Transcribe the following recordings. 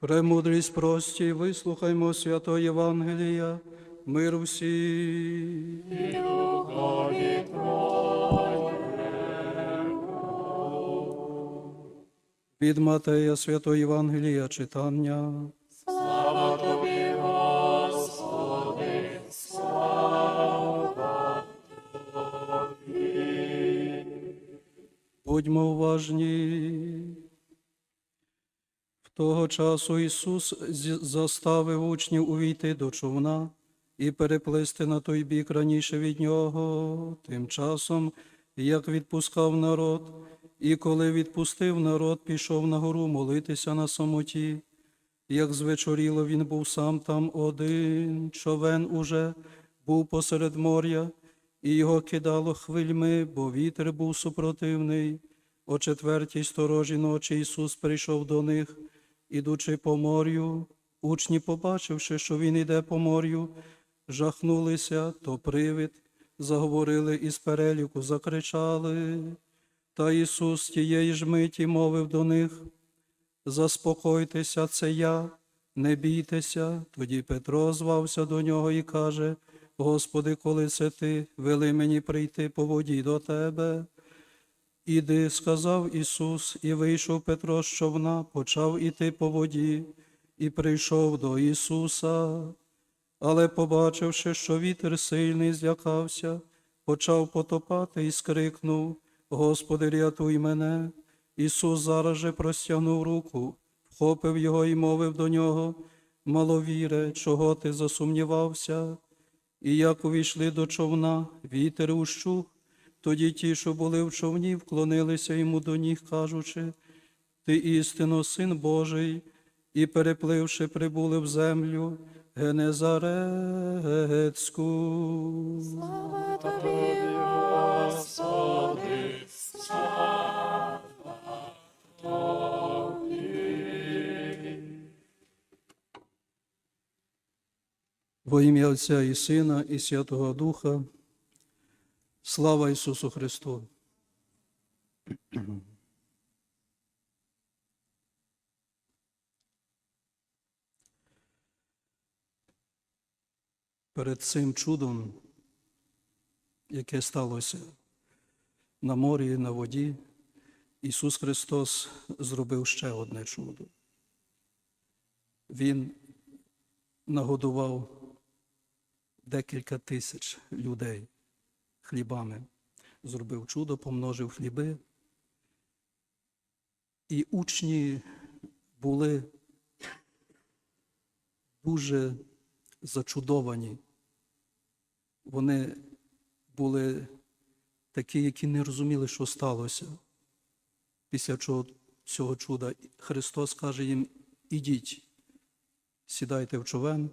Премудрість прості, вислухаймо святого Євангелія, мир всім. Від Матея Святого Євангелія читання. Слава тобі, Господи, слава Будьмо уважні. Того часу Ісус заставив учнів увійти до човна і переплисти на той бік раніше від нього. Тим часом, як відпускав народ, і коли відпустив народ, пішов на гору молитися на самоті. Як звечоріло, він був сам там один, човен уже був посеред моря, і його кидало хвильми, бо вітер був супротивний. О четвертій сторожі ночі Ісус прийшов до них, ідучи по морю. Учні, побачивши, що Він іде по морю, жахнулися, то привид, заговорили із переліку, закричали. Та Ісус тієї ж миті мовив до них, Заспокойтеся, це я, не бійтеся. Тоді Петро звався до нього і каже: Господи, коли це ти, вели мені прийти по воді до тебе. Іди, сказав Ісус, і вийшов Петро з човна, почав іти по воді, і прийшов до Ісуса. Але, побачивши, що вітер сильний, злякався, почав потопати і скрикнув: Господи, рятуй мене. Ісус зараз же простягнув руку, вхопив його і мовив до нього, маловіре, чого ти засумнівався? І як увійшли до човна, вітер ущух, тоді ті, що були в човні, вклонилися йому до ніг, кажучи, Ти істинно син Божий, і, перепливши, прибули в землю Генезарецьку. Слава тобі, Господи, слава Во ім'я Отця і Сина, і Святого Духа. Слава Ісусу Христу! Перед цим чудом, яке сталося на морі і на воді, Ісус Христос зробив ще одне чудо. Він нагодував декілька тисяч людей хлібами. Зробив чудо, помножив хліби. І учні були дуже зачудовані. Вони були такі, які не розуміли, що сталося. Після чого цього чуда Христос каже їм: ідіть, сідайте в човен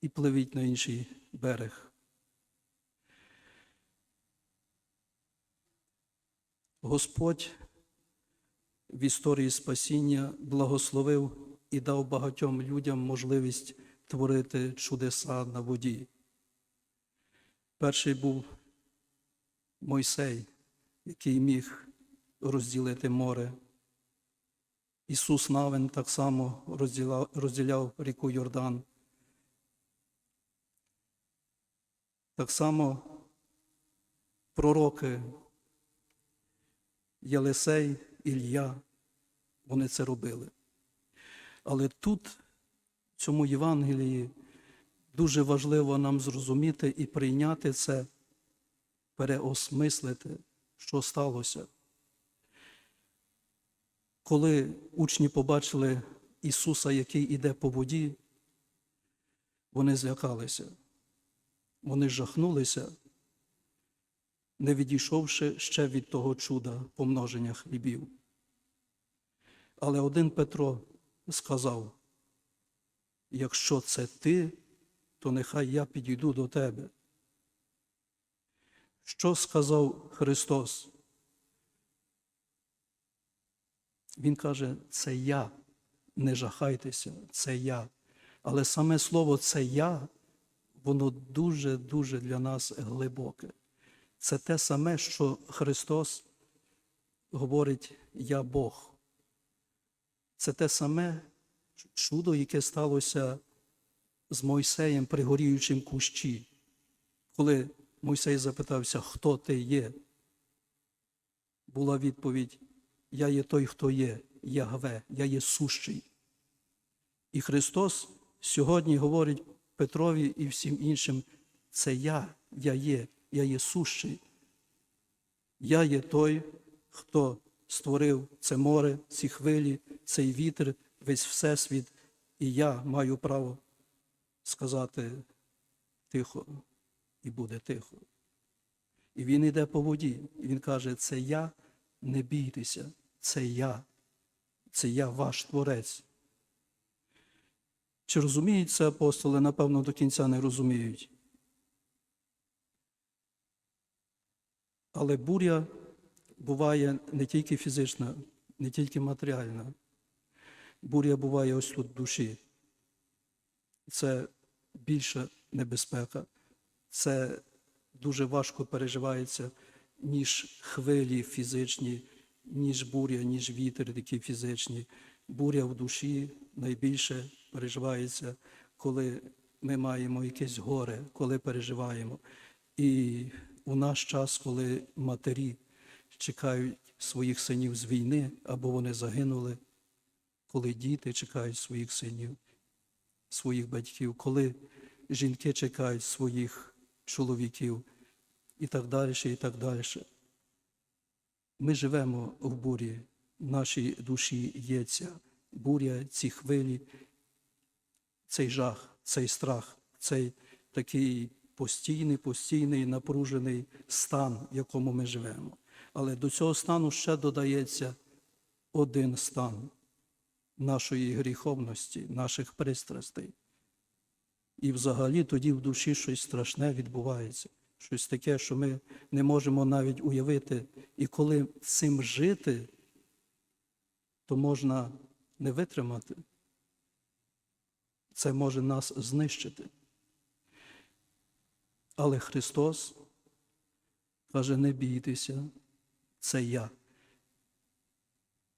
і пливіть на інший берег. Господь в історії спасіння благословив і дав багатьом людям можливість творити чудеса на воді. Перший був Мойсей, який міг розділити море. Ісус Навин так само розділяв, розділяв ріку Йордан. Так само пророки Єлисей, Ілля, вони це робили. Але тут, в цьому Євангелії, дуже важливо нам зрозуміти і прийняти це, переосмислити, що сталося. Коли учні побачили Ісуса, який іде по воді, вони злякалися. Вони жахнулися, не відійшовши ще від того чуда помноження хлібів. Але один Петро сказав: якщо це ти, то нехай я підійду до тебе. Що сказав Христос? Він каже, це я, не жахайтеся, це я. Але саме слово це я, воно дуже-дуже для нас глибоке. Це те саме, що Христос говорить Я Бог. Це те саме, чудо, яке сталося з Мойсеєм при горіючому кущі, коли Мойсей запитався, хто ти є, була відповідь: Я є той, хто є, Ягве, я є сущий. І Христос сьогодні говорить Петрові і всім іншим: це я, я є, я є сущий. Я є той, хто створив це море, ці хвилі, цей вітер, весь всесвіт, і я маю право сказати тихо, і буде тихо. І він йде по воді, і він каже: це я, не бійтеся, це я, це я ваш творець. Чи розуміють це апостоли? Напевно, до кінця не розуміють. Але буря буває не тільки фізична, не тільки матеріальна. Буря буває ось тут в душі. Це більша небезпека. Це дуже важко переживається, ніж хвилі фізичні, ніж буря, ніж вітер, такі фізичні. Буря в душі найбільше переживається, коли ми маємо якесь горе, коли переживаємо. І у наш час, коли матері чекають своїх синів з війни або вони загинули, коли діти чекають своїх синів, своїх батьків, коли жінки чекають своїх чоловіків і так далі, і так далі. Ми живемо в бурі, в нашій душі є ця буря, ці хвилі, цей жах, цей страх, цей такий постійний, постійний напружений стан, в якому ми живемо. Але до цього стану ще додається один стан нашої гріховності, наших пристрастей. І взагалі тоді в душі щось страшне відбувається, щось таке, що ми не можемо навіть уявити. І коли цим жити, то можна не витримати. Це може нас знищити. Але Христос каже, не бійтеся, це я.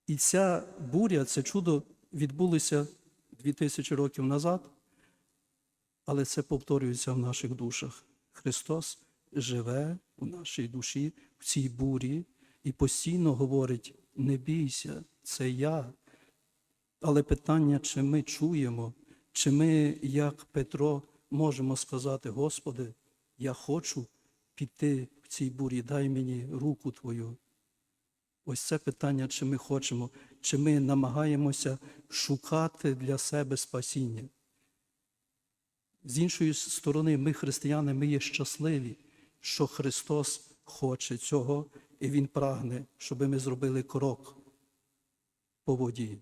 І ця буря, це чудо відбулося 2000 років назад, але це повторюється в наших душах. Христос живе у нашій душі в цій бурі і постійно говорить: не бійся, це я. Але питання, чи ми чуємо, чи ми, як Петро, можемо сказати, Господи, я хочу піти в цій бурі, дай мені руку Твою. Ось це питання, чи ми хочемо, чи ми намагаємося шукати для себе спасіння. З іншої сторони, ми, християни, ми є щасливі, що Христос хоче цього, і Він прагне, щоб ми зробили крок по воді.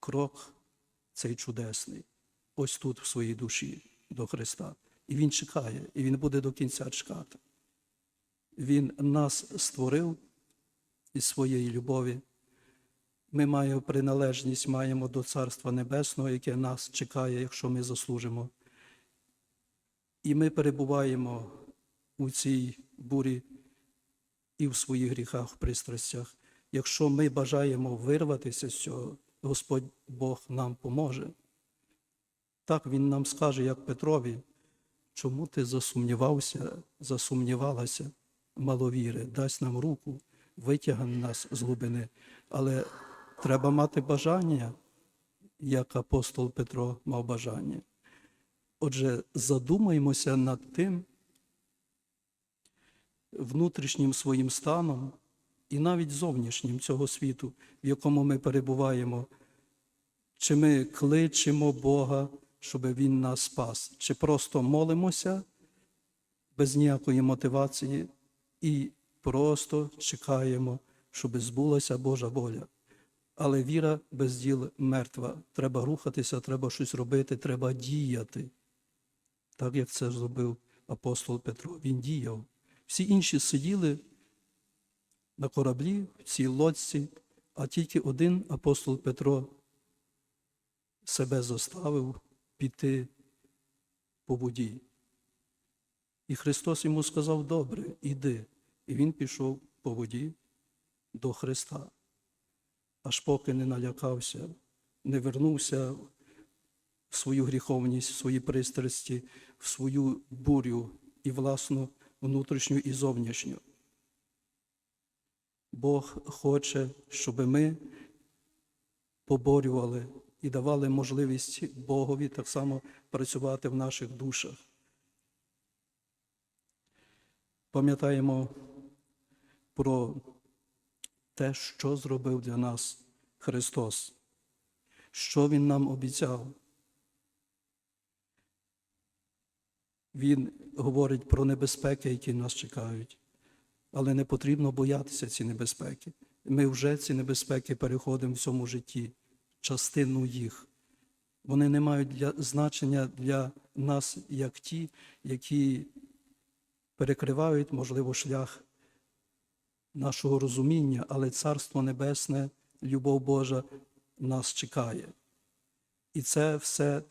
Крок цей чудесний, ось тут, в своїй душі, до Христа. І Він чекає, і Він буде до кінця чекати. Він нас створив із своєї любові. Ми маємо приналежність, маємо до Царства Небесного, яке нас чекає, якщо ми заслужимо. І ми перебуваємо у цій бурі і в своїх гріхах, пристрастях. Якщо ми бажаємо вирватися з цього, Господь Бог нам поможе. Так Він нам скаже, як Петрові, чому ти засумнівався, засумнівалася, маловіри, дасть нам руку, витягне нас з глибини. Але треба мати бажання, як апостол Петро мав бажання. Отже, задумаємося над тим внутрішнім своїм станом і навіть зовнішнім цього світу, в якому ми перебуваємо, чи ми кличемо Бога, щоб Він нас спас, чи просто молимося без ніякої мотивації і просто чекаємо, щоб збулася Божа воля. Але віра без діл мертва. Треба рухатися, треба щось робити, треба діяти. Так як це зробив апостол Петро. Він діяв. Всі інші сиділи на кораблі, в цій лодці, а тільки один апостол Петро себе заставив піти по воді. І Христос йому сказав: добре, іди. І він пішов по воді до Христа, аж поки не налякався не вернувся в свою гріховність, в свої пристрасті, в свою бурю і власну внутрішню і зовнішню. Бог хоче, щоб ми поборювали і давали можливість Богові так само працювати в наших душах. Пам'ятаємо про те, що зробив для нас Христос, що Він нам обіцяв. Він говорить про небезпеки, які нас чекають, але не потрібно боятися ці небезпеки. Ми вже ці небезпеки переходимо в цьому житті, частину їх. Вони не мають для, значення для нас як ті, які перекривають, можливо, шлях нашого розуміння, але Царство Небесне, любов Божа нас чекає. І це все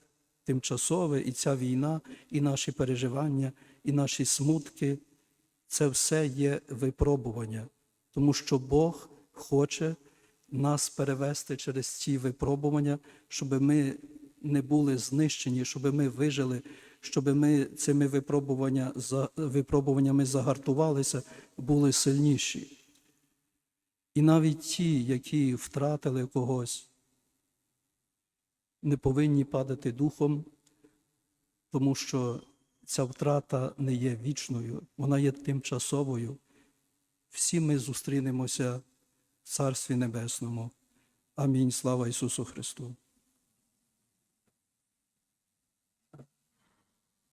тимчасове, і ця війна, і наші переживання, і наші смутки це все є випробування, тому що Бог хоче нас перевести через ці випробування, щоб ми не були знищені, щоб ми вижили, щоб ми цими випробування, випробуваннями загартувалися, були сильніші. І навіть ті, які втратили когось, не повинні падати духом, тому що ця втрата не є вічною, вона є тимчасовою. Всі ми зустрінемося Царстві Небесному. Амінь. Слава Ісусу Христу.